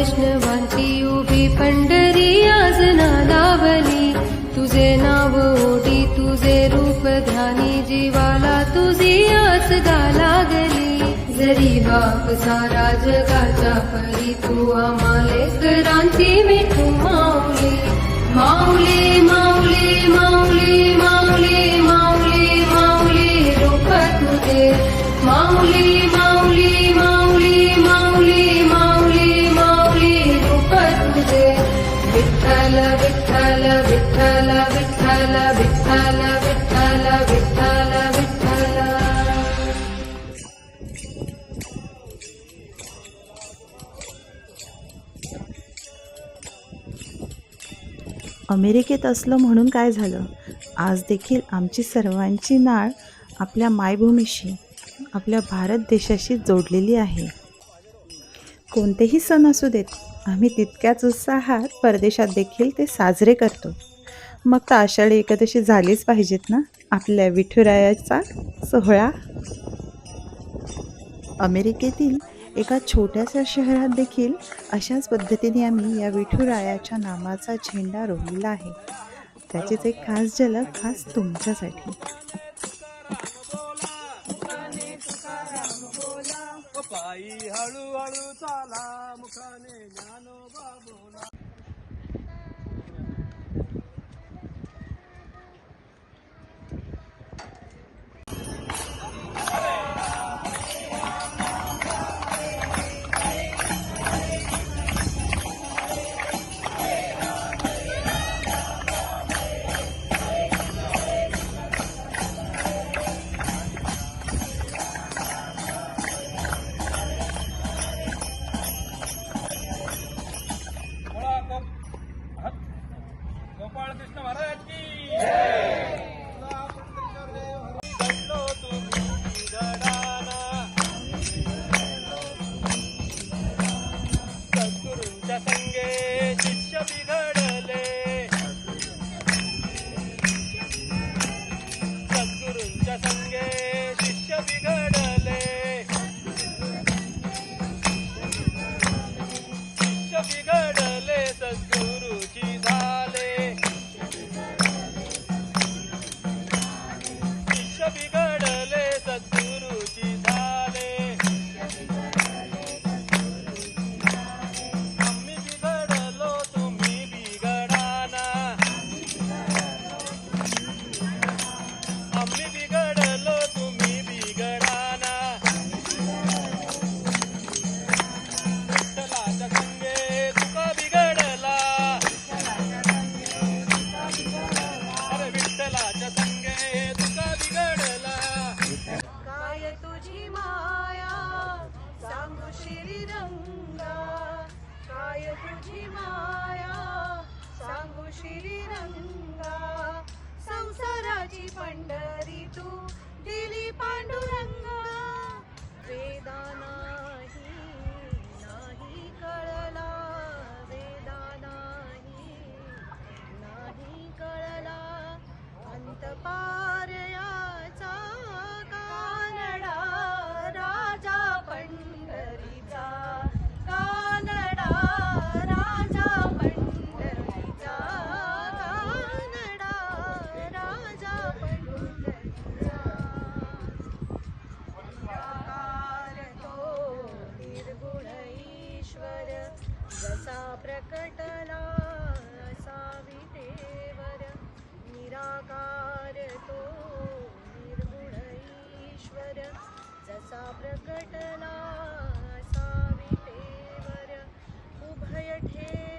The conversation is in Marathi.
वैष्णवांची उभी पंढरी आज नादावली. तुझे नाव ओढी तुझे रूप ध्यानी जीवाला तुझी आस गा लागली. जरी बाप सारा जगाच्या परी तू आम्हाले क्रांती मिठू माऊली. माऊली माऊली. अमेरिकेत असलं म्हणून काय झालं? आज देखील आमची सर्वांची नाळ आपल्या मायभूमीशी आपल्या भारत देशाशी जोडलेली आहे. कोणतेही सण असू देत आम्ही तितक्याच उत्साहात परदेशात देखील ते साजरे करतो. मग तर आषाढी एकादशी झालीच पाहिजेत ना? आपल्या विठुरायाचा सोहळा? अमेरिकेतील एका छोट्याशा शहरात देखील अशाच पद्धतीने आम्ही या विठुरायाच्या नामाचा झेंडा रोवलेला आहे. त्याचीच एक खास झलक खास तुमच्यासाठी. हळूहळू चाला मुखाने ज्ञानोबा बोला. संगे शिष्य बिघड माझी माया. सांगू श्रीरंगा संसाराची पंढरी तू. प्रकटला सावितेवर निराकार तो निर्गुण ईश्वर जसा प्रकटला सावितेवर उभयठे